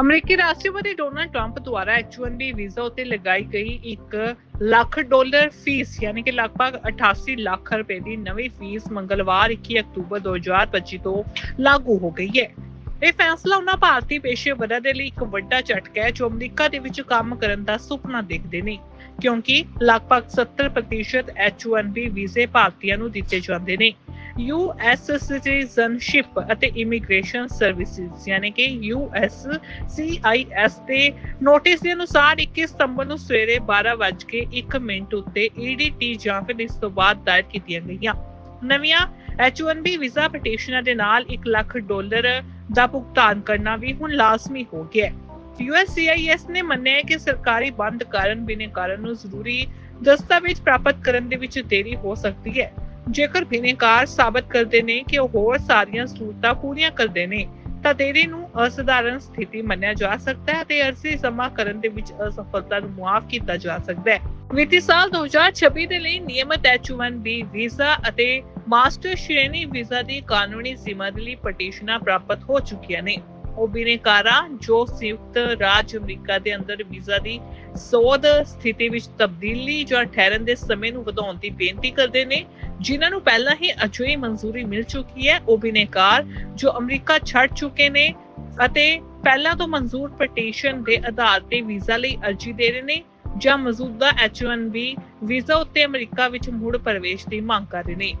ਅਮਰੀਕੀ ਰਾਸ਼ਟਰਪਤੀ Donald Trump ਦੁਆਰਾ H1B ਵੀਜ਼ਾ ਉੱਤੇ ਲਗਾਈ ਗਈ 1 ਲੱਖ ਡਾਲਰ ਫੀਸ, ਯਾਨੀ ਕਿ ਲਗਭਗ 88 ਲੱਖ ਰੁਪਏ ਦੀ ਨਵੀਂ ਫੀਸ ਮੰਗਲਵਾਰ 21 ਅਕਤੂਬਰ 2025 ਤੋਂ ਲਾਗੂ ਹੋ ਗਈ ਹੈ। ਇਹ ਫੈਸਲਾ ਉਹਨਾਂ ਭਾਰਤੀ ਪੇਸ਼ੇਵਰਾਂ ਦੇ ਲਈ ਇੱਕ ਵੱਡਾ ਝਟਕਾ ਹੈ ਜੋ ਅਮਰੀਕਾ ਦੇ ਵਿੱਚ ਕੰਮ ਕਰਨ ਦਾ ਸੁਪਨਾ ਦੇਖਦੇ ਨੇ। ਕਿਉਂਕਿ ਲਗਭਗ 70% H1B ਵੀਜ਼ੇ ਭਾਰਤੀਆਂ ਨੂੰ ਦਿੱਤੇ ਜਾਂਦੇ ਨੇ। US ਸਿਟੀਜ਼ਨਸ਼ਿਪ ਅਤੇ ਇਮੀਗ੍ਰੇਸ਼ਨ ਸਰਵਿਸਿਜ਼, ਯਾਨੀ ਕਿ USCIS ਦੇ ਨੋਟਿਸ ਦੇ ਅਨੁਸਾਰ 21 ਸਤੰਬਰ ਨੂੰ ਸਵੇਰੇ 12:01 ਮਿੰਟ ਉੱਤੇ EDT ਜਾਂ ਫਿਰ ਇਸ ਤੋਂ ਬਾਅਦ ਦਾਇਰ ਕੀਤੀਆਂ ਗਈਆਂ। ਨਵੀਆਂ H1B ਵੀਜ਼ਾ ਪਟੀਸ਼ਨਾਂ ਦੇ ਨਾਲ 1 ਲੱਖ ਡਾਲਰ ਦਾ ਭੁਗਤਾਨ ਕਰਨਾ ਵੀ ਹੁਣ ਲਾਜ਼ਮੀ ਹੋ ਗਿਆ ਹੈ। USCIS ਨੇ ਮੰਨਿਆ ਹੈ ਕਿ ਸਰਕਾਰੀ ਬੰਦ ਕਾਰਨ ਬਿਨੇ ਕਾਰਨ ਨੂੰ ਜ਼ਰੂਰੀ ਦਸਤਾਵੇਜ਼ ਪ੍ਰਾਪਤ ਕਰਨ ਦੇ ਵਿੱਚ ਦੇਰੀ ਹੋ ਸਕਦੀ ਹੈ। ਜੇਕਰ ਬਿਨੇਕਾਰ ਸਾਬਤ ਕਰਦੇ ਨੇ ਕਿ ਉਹ ਹੋਰ ਸਾਰੀਆਂ ਸਹੂਲਤਾਂ ਪੂਰੀਆਂ ਕਰਦੇ ਨੇ, ਤਾਂ ਦੇਰੀ ਨੂੰ ਅਸਧਾਰਨ ਸਥਿਤੀ ਮੰਨਿਆ ਜਾ ਸਕਦਾ ਹੈ ਤੇ ਅਰਜ਼ੀ ਜਮ੍ਹਾਂ ਕਰਨ ਦੇ ਵਿੱਚ ਅਸਫਲਤਾ ਨੂੰ ਮੁਆਫ ਕੀਤਾ ਜਾ ਸਕਦਾ ਹੈ। ਵਿੱਤੀ ਸਾਲ 2026 ਦੇ ਲਈ ਨਿਯਮਤ H1B ਵੀਜ਼ਾ ਅਤੇ ਮਾਸਟਰ ਸ਼੍ਰੇਣੀ ਵੀਜ਼ਾ ਦੀ ਕਾਨੂੰਨੀ ਸੀਮਾ ਦੇ ਲਈ ਪਟੀਸ਼ਨਾਂ ਪ੍ਰਾਪਤ ਹੋ ਚੁੱਕੀਆਂ ਨੇ। ਉਹ ਬਿਨੇਕਾਰਾਂ ਜੋ ਸੰਯੁਕਤ ਰਾਜ ਅਮਰੀਕਾ ਦੇ ਅੰਦਰ ਵੀਜ਼ਾ ਦੀ ਸੋਧ ਸਥਿਤੀ ਵਿੱਚ ਤਬਦੀਲੀ ਜਾਂ ਠਹਿਰਨ ਦੇ ਸਮੇਂ ਨੂੰ ਵਧਾਉਣ ਦੀ ਬੇਨਤੀ ਕਰਦੇ ਨੇ, ਜਿਨ੍ਹਾਂ ਨੂੰ ਪਹਿਲਾਂ ਹੀ ਅਜਿਹੀ ਮਨਜ਼ੂਰੀ ਮਿਲ ਚੁੱਕੀ ਹੈ, ਉਹ ਜੋ ਅਮਰੀਕਾ ਛੱਡ ਚੁੱਕੇ ਨੇ ਅਤੇ ਪਹਿਲਾਂ ਤੋਂ ਮਨਜ਼ੂਰ ਪਟੀਸ਼ਨ ਦੇ ਆਧਾਰ ਤੇ ਵੀਜ਼ਾ ਲਈ ਅਰਜ਼ੀ ਦੇ ਰਹੇ ਨੇ ਜਾਂ ਮੌਜੂਦਾ H1B ਵੀਜ਼ਾ ਉੱਤੇ ਅਮਰੀਕਾ ਵਿੱਚ ਮੁੜ ਪ੍ਰਵੇਸ਼ ਦੀ ਮੰਗ ਕਰ ਰਹੇ ਨੇ।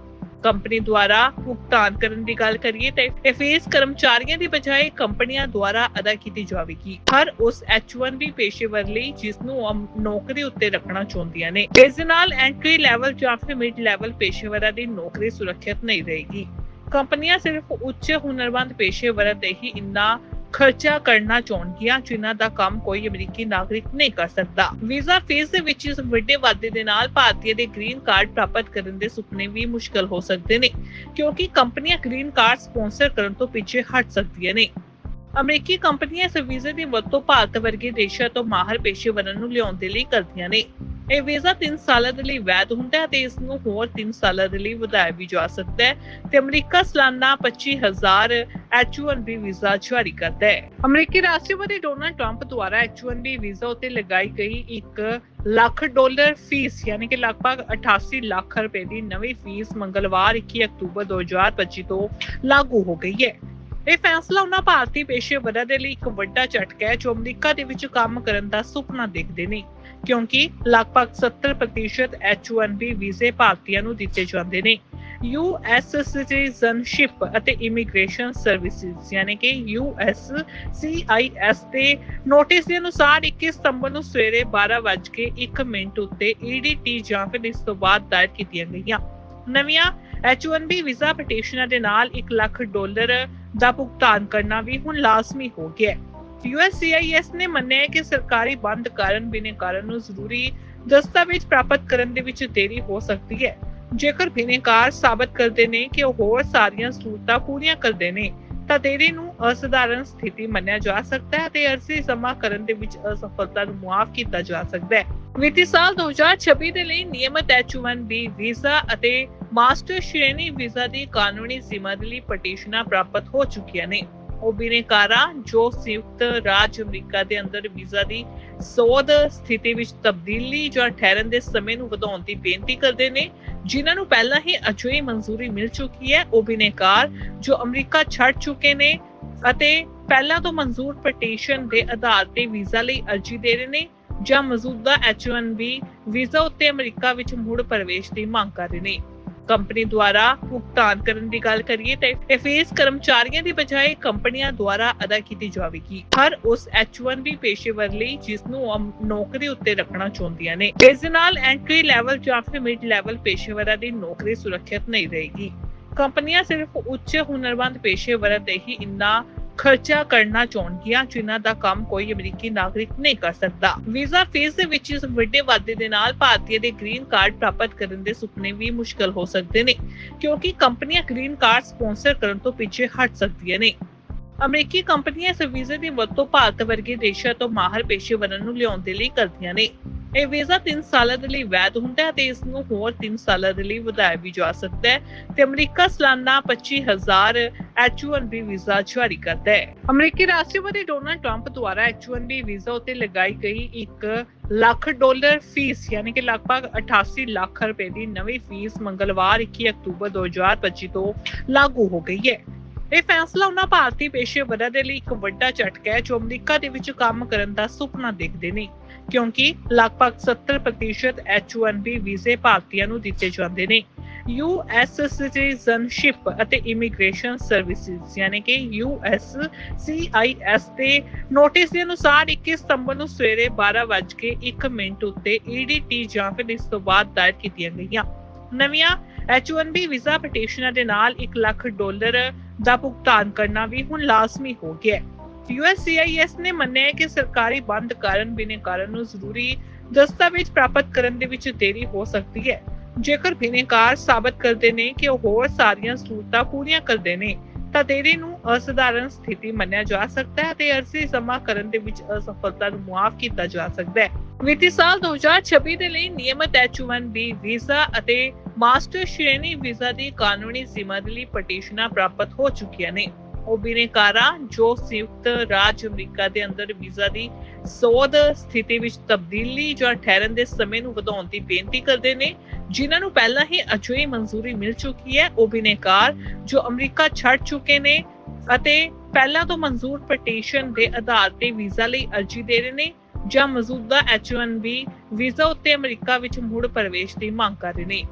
ਕੰਪਨੀ ਦੁਆਰਾ ਭੁਗਤਾਨ ਕਰਨ ਦੀ ਗੱਲ ਕਰੀਏ ਤਾਂ ਇਹ ਫੀਸ ਕਰਮਚਾਰੀਆਂ ਦੀ ਬਜਾਏ ਕੰਪਨੀਆਂ ਦੁਆਰਾ ਅਦਾ ਕੀਤੀ ਜਾਵੇਗੀ। ਹਰ ਉਸ H1B ਪੇਸ਼ੇਵਰ ਲਈ ਜਿਸ ਨੂੰ ਨੌਕਰੀ ਉੱਤੇ ਰੱਖਣਾ ਚਾਹੁੰਦੀਆਂ ਨੇ। ਇਸ ਨਾਲ ਐਂਟਰੀ ਲੈਵਲ ਜਾਂ ਫਿਰ ਮਿਡ ਲੈਵਲ ਪੇਸ਼ੇਵਰਾਂ ਦੀ ਨੌਕਰੀ ਸੁਰੱਖਿਅਤ ਨਹੀਂ ਰਹੇਗੀ। ਕੰਪਨੀਆਂ ਸਿਰਫ ਉੱਚ ਹੁਨਰਮੰਦ ਪੇਸ਼ੇਵਰਾਂ ਤੇ ਹੀ ਇੰਨਾ ਖਰਚਾ ਕਰਨਾ ਚਾਹੁੰਦੀਆਂ, ਜਿਨ੍ਹਾਂ ਦਾ ਕੰਮ ਕੋਈ ਅਮਰੀਕੀ ਨਾਗਰਿਕ ਨਹੀਂ ਕਰ ਸਕਦਾ। ਵੀਜ਼ਾ ਫੀਸ ਦੇ ਵਿੱਚ ਇਸ ਵੱਡੇ ਵਾਧੇ ਦੇ ਨਾਲ ਭਾਰਤੀਆਂ ਦੇ ਗ੍ਰੀਨ ਕਾਰਡ ਪ੍ਰਾਪਤ ਕਰਨ ਦੇ ਸੁਪਨੇ ਵੀ ਮੁਸ਼ਕਲ ਹੋ ਸਕਦੇ ਨੇ, ਕਿਉਂਕਿ ਕੰਪਨੀਆਂ ਗ੍ਰੀਨ ਕਾਰਡ ਸਪਾਂਸਰ ਕਰਨ ਤੋਂ ਪਿੱਛੇ ਹਟ ਸਕਦੀਆਂ ਨੇ। ਅਮਰੀਕੀ ਕੰਪਨੀਆਂ ਇਸ ਵੀਜ਼ੇ ਦੀ ਵਰਤੋਂ ਭਾਰਤ ਵਰਗੇ ਦੇਸ਼ਾਂ ਤੋਂ ਮਾਹਰ ਪੇਸ਼ੇਵਰਾਂ ਨੂੰ ਲਿਆਉਣ ਦੇ ਲਈ ਕਰਦੀਆਂ ਨੇ। ਇਹ ਵੀਜ਼ਾ 3 ਸਾਲਾਂ ਦੇ ਲਈ ਵੈਧ ਹੁੰਦਾ ਹੈ ਤੇ ਇਸ ਨੂੰ ਹੋਰ 3 ਸਾਲਾਂ ਦੇ ਲਈ ਵਧਾਇਆ ਵੀ ਜਾ ਸਕਦਾ ਹੈ ਤੇ ਅਮਰੀਕਾ ਸਾਲਾਨਾ 25000 H1B ਵੀਜ਼ਾ ਜਾਰੀ ਕਰਦਾ ਹੈ। ਅਮਰੀਕੀ ਰਾਸ਼ਟਰਪਤੀ ਡੋਨਾਲਡ ਟਰੰਪ ਦੁਆਰਾ H1B ਵੀਜ਼ਾ ਉੱਤੇ ਲਗਾਈ ਗਈ 1 ਲੱਖ ਡਾਲਰ ਫੀਸ, ਯਾਨੀ ਕਿ ਲਗਭਗ 88 ਲੱਖ ਰੁਪਏ ਦੀ ਨਵੀਂ ਫੀਸ ਮੰਗਲਵਾਰ 21 ਅਕਤੂਬਰ 2025 ਤੋਂ ਲਾਗੂ ਹੋ ਗਈ ਹੈ। ਇਹ ਫੈਸਲਾ ਉਹਨਾਂ ਭਾਰਤੀ ਪੇਸ਼ੇਵਰਾਂ ਦੇ ਲਈ ਇੱਕ ਵੱਡਾ ਝਟਕਾ ਹੈ ਜੋ ਅਮਰੀਕਾ ਦੇ ਵਿੱਚ ਕੰਮ ਕਰਨ ਦਾ ਸੁਪਨਾ ਦੇਖਦੇ ਨੇ। ਕਿਉਂਕਿ ਲਗਭਗ 70% H1B ਵੀਜ਼ੇ ਭਾਰਤੀਆਂ ਨੂੰ ਦਿੱਤੇ ਜਾਂਦੇ ਨੇ। US ਸਿਟੀਜ਼ਨਸ਼ਿਪ ਅਤੇ ਇਮੀਗ੍ਰੇਸ਼ਨ ਸਰਵਿਸਿਜ਼, ਯਾਨੀ ਕਿ USCIS ਦੇ ਨੋਟਿਸ ਦੇ ਅਨੁਸਾਰ 21 ਸਤੰਬਰ ਨੂੰ ਸਵੇਰੇ 12:01 ਮਿੰਟ ਉੱਤੇ EDT ਜਾਂ ਫਿਰ ਇਸ ਤੋਂ ਬਾਅਦ ਦਾਇਰ ਕੀਤੀਆਂ ਗਈਆਂ। ਨਵੀਆਂ H1B ਵੀਜ਼ਾ ਪਟੀਸ਼ਨਾਂ ਦੇ ਨਾਲ 1 ਲੱਖ ਡਾਲਰ ਦਾ ਭੁਗਤਾਨ ਕਰਨਾ ਵੀ ਹੁਣ ਲਾਜ਼ਮੀ ਹੋ ਗਿਆ ਹੈ। USCIS ਨੇ ਮੰਨਿਆ ਕਿ ਸਰਕਾਰੀ ਬੰਦ ਕਾਰਨ ਬਿਨੇ ਨੂੰ ਜ਼ਰੂਰੀ ਦਸਤਾਵੇਜ਼ ਪ੍ਰਾਪਤ ਕਰਨ ਦੇ ਵਿੱਚ ਦੇਰੀ ਹੋ ਸਕਦੀ ਹੈ। ਜੇਕਰ ਬਿਨੇਕਾਰ ਸਾਬਤ ਕਰਦੇ ਨੇ ਕਿ ਉਹ ਹੋਰ ਸਾਰੀਆਂ ਸਹੂਲਤਾਂ ਪੂਰੀਆਂ ਕਰਦੇ ਨੇ, ਤਾਂ ਦੇਰੀ ਨੂੰ ਅਸਧਾਰਨ ਸਥਿਤੀ ਮੰਨਿਆ ਜਾ ਸਕਦਾ ਹੈ ਤੇ ਅਰਜ਼ੀ ਜਮ੍ਹਾਂ ਕਰਨ ਦੇ ਵਿੱਚ ਅਸਫਲਤਾ ਨੂੰ ਮੁਆਫ ਕੀਤਾ ਜਾ ਸਕਦਾ ਹੈ। ਵਿੱਤੀ ਸਾਲ 2026 ਦੇ ਲਈ ਨਿਯਮਤ H1B ਵੀਜ਼ਾ ਅਤੇ ਮਾਸਟਰ ਸ਼੍ਰੇਣੀ ਵੀਜ਼ਾ ਦੀ ਕਾਨੂੰਨੀ ਸੀਮਾ ਪਟੀਸ਼ਨਾਂ ਪ੍ਰਾਪਤ ਹੋ ਚੁੱਕੀਆਂ ਨੇ। ਉਹ ਬਿਨੇਕਾਰਾਂ ਜੋ ਸੰਯੁਕਤ ਰਾਜ ਅਮਰੀਕਾ ਦੇ ਅੰਦਰ ਵੀਜ਼ਾ ਦੀ ਸੋਧ ਸਥਿਤੀ ਵਿੱਚ ਤਬਦੀਲੀ ਜਾਂ ਠਹਿਰਨ ਦੇ ਸਮੇਂ ਨੂੰ ਵਧਾਉਣ ਦੀ ਬੇਨਤੀ ਕਰਦੇ ਨੇ, ਜਿਨ੍ਹਾਂ ਨੂੰ ਪਹਿਲਾਂ ਹੀ ਅਜਿਹੀ ਮਨਜ਼ੂਰੀ ਮਿਲ ਚੁੱਕੀ ਹੈ ਉਹ ਜੋ ਅਮਰੀਕਾ ਛੱਡ ਚੁੱਕੇ ਨੇ ਅਤੇ ਪਹਿਲਾਂ ਤੋਂ ਮਨਜ਼ੂਰ ਪਟੀਸ਼ਨ ਦੇ ਆਧਾਰ ਤੇ ਵੀਜ਼ਾ ਲਈ ਅਰਜ਼ੀ ਦੇ ਰਹੇ ਨੇ ਜਾਂ ਮੌਜੂਦਾ H1B ਵੀਜ਼ਾ ਉੱਤੇ ਅਮਰੀਕਾ ਵਿੱਚ ਮੁੜ ਪ੍ਰਵੇਸ਼ ਦੀ ਮੰਗ ਕਰ ਰਹੇ ਨੇ। ਕੰਪਨੀ ਦੁਆਰਾ ਭੁਗਤਾਨ ਕਰਨ ਦੀ ਗੱਲ ਕਰੀਏ ਤਾਂ ਇਹ ਫੀਸ ਕਰਮਚਾਰੀਆਂ ਦੀ ਬਜਾਏ ਕੰਪਨੀਆਂ ਦੁਆਰਾ ਅਦਾ ਕੀਤੀ ਜਾਵੇਗੀ। ਹਰ ਉਸ H1B ਪੇਸ਼ੇਵਰ ਲਈ ਜਿਸ ਨੂੰ ਨੌਕਰੀ ਉੱਤੇ ਰੱਖਣਾ ਚਾਹੁੰਦੀਆਂ ਨੇ। ਇਸ ਦੇ ਨਾਲ ਐਂਟਰੀ ਲੈਵਲ ਜਾਂ ਫਿਰ ਮਿਡ ਲੈਵਲ ਪੇਸ਼ੇਵਰਾਂ ਦੀ ਨੌਕਰੀ ਸੁਰੱਖਿਅਤ ਨਹੀਂ ਰਹੇਗੀ। ਕੰਪਨੀਆਂ ਸਿਰਫ ਉੱਚ ਹੁਨਰਮੰਦ ਪੇਸ਼ੇਵਰਾਂ ਤੇ ਹੀ ਇੰਨਾ ਖਰਚਾ ਕਰਨਾ ਚਾਹੁੰਦੀਆਂ, ਜਿਨ੍ਹਾਂ ਦਾ ਕੰਮ ਕੋਈ ਅਮਰੀਕੀ ਨਾਗਰਿਕ ਨਹੀਂ ਕਰ ਸਕਦਾ। ਵੀਜ਼ਾ ਫੀਸ ਦੇ ਵਿੱਚ ਇਸ ਵੱਡੇ ਵਾਧੇ ਦੇ ਨਾਲ ਭਾਰਤੀਆਂ ਦੇ ਗ੍ਰੀਨ ਕਾਰਡ ਪ੍ਰਾਪਤ ਕਰਨ ਦੇ ਸੁਪਨੇ ਵੀ ਮੁਸ਼ਕਲ ਹੋ ਸਕਦੇ ਨੇ, ਕਿਉਂਕਿ ਕੰਪਨੀਆਂ ਗ੍ਰੀਨ ਕਾਰਡ ਸਪਾਂਸਰ ਕਰਨ ਤੋਂ ਪਿੱਛੇ ਹਟ ਸਕਦੀਆਂ ਨੇ। ਅਮਰੀਕੀ ਕੰਪਨੀਆਂ ਇਸ ਵੀਜ਼ੇ ਦੀ ਵਰਤੋਂ ਭਾਰਤ ਵਰਗੇ ਦੇਸ਼ਾਂ ਤੋਂ ਮਾਹਰ ਪੇਸ਼ੇਵਰਾਂ ਨੂੰ ਲਿਆਉਣ ਦੇ ਲਈ ਕਰਦੀਆਂ ਨੇ। ਇਹ ਵੀਜ਼ਾ 3 ਸਾਲਾਂ ਦੇ ਲਈ ਵੈਧ ਹੁੰਦਾ ਹੈ ਤੇ ਇਸ ਨੂੰ ਹੋਰ 3 ਸਾਲਾਂ ਦੇ ਲਈ ਵਧਾਇਆ ਵੀ ਜਾ ਸਕਦਾ ਹੈ ਤੇ ਅਮਰੀਕਾ ਸਾਲਾਨਾ 25000 H1B ਵੀਜ਼ਾ ਜਾਰੀ ਕਰਦਾ ਹੈ। ਅਮਰੀਕੀ ਰਾਸ਼ਟਰਪਤੀ ਡੋਨਾਲਡ ਟਰੰਪ ਦੁਆਰਾ H1B ਵੀਜ਼ਾ ਉੱਤੇ ਲਗਾਈ ਗਈ 1 ਲੱਖ ਡਾਲਰ ਫੀਸ, ਯਾਨੀ ਕਿ ਲਗਭਗ 88 ਲੱਖ ਰੁਪਏ ਦੀ ਨਵੀਂ ਫੀਸ ਮੰਗਲਵਾਰ 21 ਅਕਤੂਬਰ 2025 ਤੋਂ ਲਾਗੂ ਹੋ ਗਈ ਹੈ। ਇਹ ਫੈਸਲਾ ਉਹਨਾਂ ਭਾਰਤੀ ਪੇਸ਼ੇਵਰਾਂ ਦੇ ਲਈ ਇੱਕ ਵੱਡਾ ਝਟਕਾ ਹੈ, ਜੋ ਅਮਰੀਕਾ ਦੇ ਵਿੱਚ ਕੰਮ ਕਰਨ ਦਾ ਸੁਪਨਾ ਦੇਖਦੇ ਨੇ, ਕਿਉਂਕਿ ਲਗਭਗ 70% H1B ਵੀਜ਼ੇ ਭਾਰਤੀਆਂ ਨੂੰ ਦਿੱਤੇ ਜਾਂਦੇ ਨੇ। ਯੂਐਸ ਸਿਟੀਜ਼ਨਸ਼ਿਪ ਅਤੇ ਇਮੀਗ੍ਰੇਸ਼ਨ ਸਰਵਿਸਿਜ਼, ਯਾਨੀ ਕਿ USCIS ਦੇ ਨੋਟਿਸ ਦੇ ਅਨੁਸਾਰ 21 ਸਤੰਬਰ ਨੂੰ ਸਵੇਰੇ 12:01 ਮਿੰਟ ਉੱਤੇ EDT ਜਾਂ ਫਿਰ ਇਸ ਤੋਂ ਬਾਅਦ ਦਾਇਰ ਕੀਤੀਆਂ ਗਈਆਂ। ਨਵੀਆਂ H1B ਵੀਜ਼ਾ ਪਟੀਸ਼ਨਾਂ ਦੇ ਨਾਲ 1 ਲੱਖ ਡਾਲਰ ਦਾ ਭੁਗਤਾਨ ਕਰਨਾ ਵੀ ਹੁਣ ਲਾਜ਼ਮੀ ਹੋ ਗਿਆ ਹੈ। USCIS ਨੇ ਮੰਨਿਆ ਹੈ ਕਿ ਸਰਕਾਰੀ ਬੰਦ ਕਾਰਨ ਬਿਨੇ ਕਾਰਨ ਨੂੰ ਜ਼ਰੂਰੀ ਦਸਤਾਵੇਜ਼ ਪ੍ਰਾਪਤ ਕਰਨ ਦੇ ਵਿੱਚ ਦੇਰੀ ਹੋ ਸਕਦੀ ਹੈ। ਜੇਕਰ ਬਿਨੇਕਾਰ ਸਾਬਤ ਕਰਦੇ ਨੇ ਕਿ ਉਹ ਹੋਰ ਸਾਰੀਆਂ ਸਹੂਲਤਾਂ ਪੂਰੀਆਂ ਕਰਦੇ ਨੇ, ਤਾਂ ਦੇਰੀ ਨੂੰ ਅਸਧਾਰਨ ਸਥਿਤੀ ਮੰਨਿਆ ਜਾ ਸਕਦਾ ਹੈ ਤੇ ਅਰਜ਼ੀ ਜਮ੍ਹਾਂ ਕਰਨ ਦੇ ਵਿੱਚ ਅਸਫਲਤਾ ਨੂੰ ਮੁਆਫ ਕੀਤਾ ਜਾ ਸਕਦਾ ਹੈ। ਵਿੱਤੀ ਸਾਲ 2026 ਦੇ ਲਈ ਨਿਯਮਤ H1B ਵੀਜ਼ਾ ਅਤੇ ਮਾਸਟਰ ਸ਼੍ਰੇਣੀ ਵੀਜ਼ਾ ਦੀ ਕਾਨੂੰਨੀ ਸੀਮਾ ਦੇ ਲਈ ਪਟੀਸ਼ਨਾਂ ਪ੍ਰਾਪਤ ਹੋ ਚੁੱਕੀਆਂ ਨੇ। ਉਹ ਬਿਨੇਕਾਰਾਂ ਜੋ ਸੰਯੁਕਤ ਰਾਜ ਅਮਰੀਕਾ ਦੇ ਅੰਦਰ ਵੀਜ਼ਾ ਦੀ ਸੋਧ ਸਥਿਤੀ ਵਿੱਚ ਤਬਦੀਲੀ ਜਾਂ ਠਹਿਰਨ ਦੇ ਸਮੇਂ ਨੂੰ ਵਧਾਉਣ ਦੀ ਬੇਨਤੀ ਕਰਦੇ ਨੇ, ਜਿਨ੍ਹਾਂ ਨੂੰ ਪਹਿਲਾਂ ਹੀ ਅਜਿਹੀ ਮਨਜ਼ੂਰੀ ਮਿਲ ਚੁੱਕੀ ਹੈ, ਉਹ ਜੋ ਅਮਰੀਕਾ ਛੱਡ ਚੁੱਕੇ ਨੇ ਅਤੇ ਪਹਿਲਾਂ ਤੋਂ ਮਨਜ਼ੂਰ ਪਟੀਸ਼ਨ ਦੇ ਆਧਾਰ ਤੇ ਵੀਜ਼ਾ ਲਈ ਅਰਜ਼ੀ ਦੇ ਰਹੇ ਨੇ ਜਾਂ ਮੌਜੂਦਾ H1B ਵੀਜ਼ਾ ਉੱਤੇ ਅਮਰੀਕਾ ਵਿੱਚ ਮੁੜ ਪ੍ਰਵੇਸ਼ ਦੀ ਮੰਗ ਕਰ ਰਹੇ ਨੇ।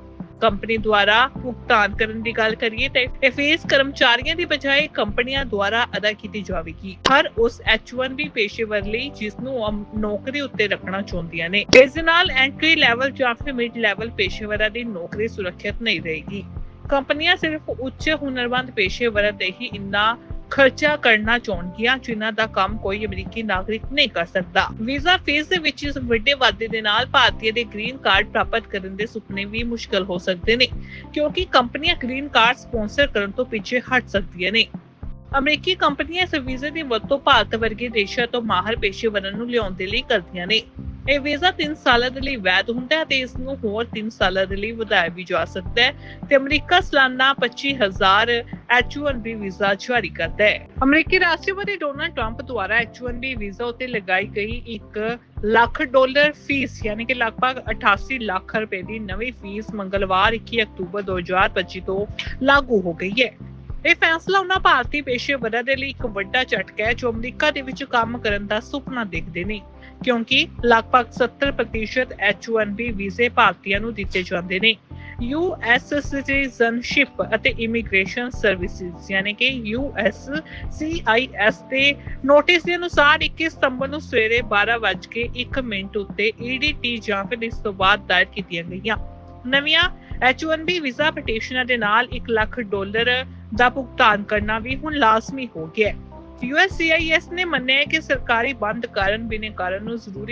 ਕੰਪਨੀ ਦੁਆਰਾ ਭੁਗਤਾਨ ਕਰਨ ਦੀ ਗੱਲ ਕਰੀਏ ਤਾਂ ਇਹ ਫੀਸ ਕਰਮਚਾਰੀਆਂ ਦੀ ਬਜਾਏ ਕੰਪਨੀਆਂ ਦੁਆਰਾ ਅਦਾ ਕੀਤੀ ਜਾਵੇਗੀ। ਹਰ ਉਸ H1B ਪੇਸ਼ੇਵਰ ਲਈ ਜਿਸ ਨੂੰ ਨੌਕਰੀ ਉੱਤੇ ਰੱਖਣਾ ਚਾਹੁੰਦੀਆਂ ਨੇ। ਇਸ ਨਾਲ ਐਂਟਰੀ ਲੈਵਲ ਜਾਂ ਫਿਰ ਮਿਡ ਲੈਵਲ ਪੇਸ਼ੇਵਰਾਂ ਦੀ ਨੌਕਰੀ ਸੁਰੱਖਿਅਤ ਨਹੀਂ ਰਹੇਗੀ। ਕੰਪਨੀਆਂ ਸਿਰਫ ਉੱਚ ਹੁਨਰਮੰਦ ਪੇਸ਼ੇਵਰਾਂ ਤੇ ਹੀ ਇੰਨਾ ਖਰਚਾ ਕਰਨਾ ਚਾਹੁੰਦੀਆਂ, ਜਿਨ੍ਹਾਂ ਦਾ ਕੰਮ ਕੋਈ ਅਮਰੀਕੀ ਨਾਗਰਿਕ ਨਹੀਂ ਕਰ ਸਕਦਾ। ਵੀਜ਼ਾ ਫੀਸ ਦੇ ਵਿੱਚ ਇਸ ਵੱਡੇ ਵਾਧੇ ਦੇ ਨਾਲ ਭਾਰਤੀਏ ਦੇ ਗ੍ਰੀਨ ਕਾਰਡ ਪ੍ਰਾਪਤ ਕਰਨ ਦੇ ਸੁਪਨੇ ਵੀ ਮੁਸ਼ਕਲ ਹੋ ਸਕਦੇ ਨੇ, ਕਿਉਂਕਿ ਕੰਪਨੀਆਂ ਗ੍ਰੀਨ ਕਾਰਡ ਸਪਾਂਸਰ ਕਰਨ ਤੋਂ ਪਿੱਛੇ ਹਟ ਸਕਦੀਆਂ ਨੇ। ਅਮਰੀਕੀ ਕੰਪਨੀਆਂ ਇਸ ਵੀਜ਼ੇ ਦੀ ਵਰਤੋਂ ਭਾਰਤ ਵਰਗੇ ਦੇਸ਼ਾਂ ਤੋਂ ਮਾਹਰ ਪੇਸ਼ੇਵਰਾਂ ਨੂੰ ਲਿਆਉਣ ਦੇ ਲਈ ਕਰਦੀਆਂ ਨੇ। ਇਹ ਵੀਜ਼ਾ 3 ਸਾਲਾਂ ਦੇ ਲਈ ਵੈਧ ਹੁੰਦਾ ਹੈ ਤੇ ਇਸ ਨੂੰ ਹੋਰ 3 ਸਾਲਾਂ ਦੇ ਲਈ ਵਧਾਇਆ ਵੀ ਜਾ ਸਕਦਾ ਹੈ ਤੇ ਅਮਰੀਕਾ ਸਾਲਾਨਾ 25000 H1B ਵੀਜ਼ਾ ਜਾਰੀ ਕਰਦਾ ਹੈ। ਅਮਰੀਕੀ ਰਾਸ਼ਟਰਪਤੀ ਡੋਨਲਡ ਟਰੰਪ ਦੁਆਰਾ H1B ਵੀਜ਼ਾ ਉਤੇ ਲਗਾਈ ਗਈ ਇੱਕ ਲੱਖ ਡਾਲਰ ਫੀਸ, ਯਾਨੀ ਕਿ ਲਗਭਗ 88 ਲੱਖ ਰੁਪਏ ਦੀ ਨਵੀਂ ਫੀਸ ਮੰਗਲਵਾਰ 21 ਅਕਤੂਬਰ 2025 ਤੋਂ ਲਾਗੂ ਹੋ ਗਈ ਹੈ। ਇਹ ਫੈਸਲਾ ਉਹਨਾਂ ਭਾਰਤੀ ਪੇਸ਼ੇਵਰਾਂ ਦੇ ਲਈ ਇੱਕ ਵੱਡਾ ਝਟਕਾ ਹੈ ਜੋ ਅਮਰੀਕਾ ਦੇ ਵਿੱਚ ਕੰਮ ਕਰਨ ਦਾ ਸੁਪਨਾ ਦੇਖਦੇ ਨੇ, ਕਿਉਂਕਿ ਲਗਭਗ 70% H1B ਵੀਜ਼ੇ ਭਾਰਤੀਆਂ ਨੂੰ ਦਿੱਤੇ ਜਾਂਦੇ ਨੇ। US ਸਿਟੀਜ਼ਨਸ਼ਿਪ ਅਤੇ ਇਮੀਗ੍ਰੇਸ਼ਨ ਸਰਵਿਸਿਜ਼ ਯਾਨੀ ਕਿ USCIS ਦੇ ਨੋਟਿਸ ਦੇ ਅਨੁਸਾਰ 21 ਸਤੰਬਰ ਨੂੰ ਸਵੇਰੇ 12:01 ਮਿੰਟ ਉੱਤੇ EDT ਜਾਂ ਫਿਰ ਇਸ ਤੋਂ ਬਾਅਦ ਦਾਇਰ ਕੀਤੀਆਂ ਗਈਆਂ। ਨਵੀਆਂ H1B ਵੀਜ਼ਾ ਪਟੀਸ਼ਨਾਂ ਦੇ ਨਾਲ 1 ਲੱਖ ਡਾਲਰ ਦਾ ਭੁਗਤਾਨ ਕਰਨਾ ਵੀ ਹੁਣ ਲਾਜ਼ਮੀ ਹੋ ਗਿਆ ਹੈ। USCIS ਨੇ ਮੰਨਿਆ ਹੈ ਕਿ ਸਰਕਾਰੀ ਬੰਦ ਕਾਰਨ ਬਿਨੇ ਕਾਰਨ ਨੂੰ ਜ਼ਰੂਰੀ